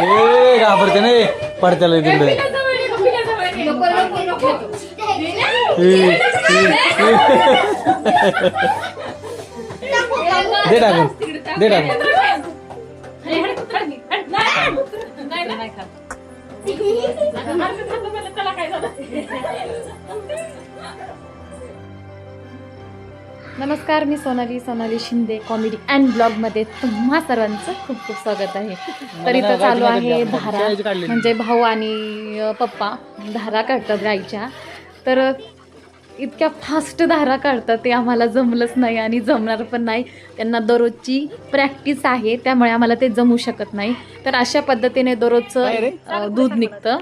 ए घाबरते नाही पडत्याला तिकडे ए, ए, ए. दे टाकून दे टाकून नमस्कार मी सोनाली सोनाली शिंदे कॉमेडी अँड ब्लॉगमध्ये तुम्हा सर्वांचं खूप खूप स्वागत आहे. तर इथं चालू आहे धारा म्हणजे भाऊ आणि पप्पा धारा काढतात गाईच्या. तर इतक्या फास्ट धारा काढतात ते आम्हाला जमलंच नाही आणि जमणार पण नाही. त्यांना दररोजची प्रॅक्टिस आहे त्यामुळे आम्हाला ते जमू शकत नाही. तर अशा पद्धतीने दररोजचं दूध निघतं.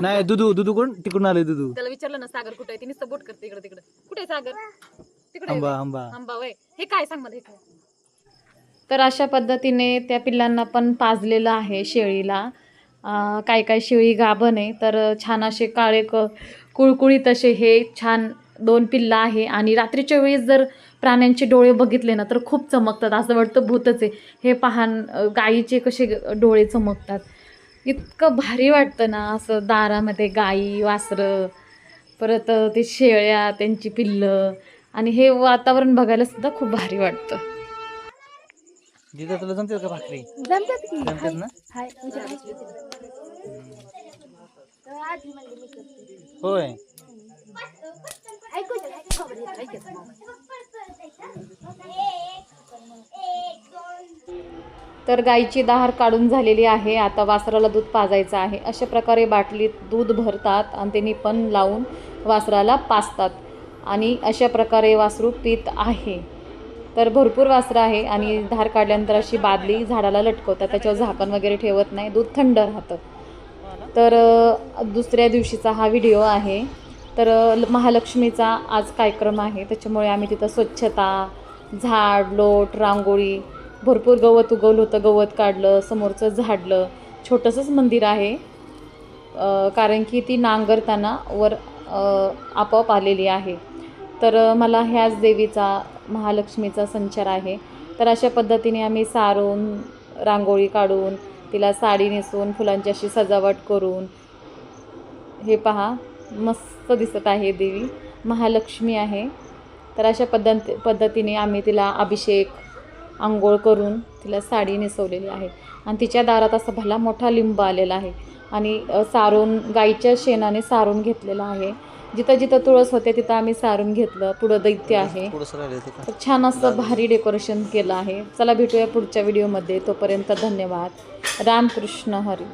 नाही दुधू दुधू कोण? तिकडून आले दुधू. त्याला विचारलं ना सागर कुठे आहे? तिने सपोर्ट करते इकडे तिकडे. कुठे आहे सागर? तिकडे आंबा. आंबा. आंबा वय हे काय सांग मला तर अशा पद्धतीने त्या पिल्लांना पण पाजलेलं आहे शेळीला. काय काय शेळी गाभण आहे तर छान असे काळे क कुळकुळीत असे हे छान दोन पिल्लं आहे. आणि रात्रीच्या वेळेस जर प्राण्यांचे डोळे बघितले ना तर खूप चमकतात. असं वाटतं भूतच आहे. हे पहान गाईचे कसे डोळे चमकतात. इतकं भारी वाटतं ना असं दारामध्ये गाई वासरं परत ते शेळ्या त्यांची पिल्लं. आणि हे वातावरण बघायला सुद्धा खूप भारी वाटतं. जिथं तुला जमते का भाकरी? जमतात की. जमतात ना? हाय. म्हणजे. तर गाईची दाहार काढून झालेली आहे. आता वासराला दूध पाजायचं आहे. अशा प्रकारे बाटलीत दूध भरतात आणि त्यांनी पण लावून वासराला पाजतात. आणि अशा प्रकारे वासरू पित आहे. तर भरपूर वासरं आहे आणि धार काढल्यानंतर अशी बादली झाडाला लटकवतात त्याच्यावर झाकण वगैरे ठेवत नाही दूध थंड राहतं. तर दुसऱ्या दिवशीचा हा व्हिडिओ आहे. तर ल- महालक्ष्मीचा आज कार्यक्रम आहे त्याच्यामुळे आम्ही तिथं स्वच्छता झाड लोट रांगोळी भरपूर गवत उगवलं होतं गवत काढलं समोरचं झाडलं. छोटंसंच मंदिर आहे कारण की ती नांगरताना वर आपोआप आलेली आहे. तर मला ह्याच देवीचा महालक्ष्मीचा संचार आहे. तर अशा पद्धतीने आम्ही सारून रांगोळी काढून तिला साडी नेसून फुलांची अशी सजावट करून हे पहा मस्त दिसत आहे देवी. महालक्ष्मी आहे. तर अशा पद्धत पद्धतीने आम्ही तिला अभिषेक आंघोळ करून तिला साडी नेसवलेली आहे. आणि तिच्या दारात असा भला मोठा लिंब आलेला आहे. आणि सारून गाईच्या शेणाने सारून घेतलेलं आहे. जिथं जिथं तुळस होते तिथं आम्ही सारून घेतलं. पुढं दैत्य आहे? तर छान असं भारी डेकोरेशन केलं आहे. चला भेटूया पुढच्या व्हिडिओमध्ये तोपर्यंत धन्यवाद. रामकृष्ण हरी.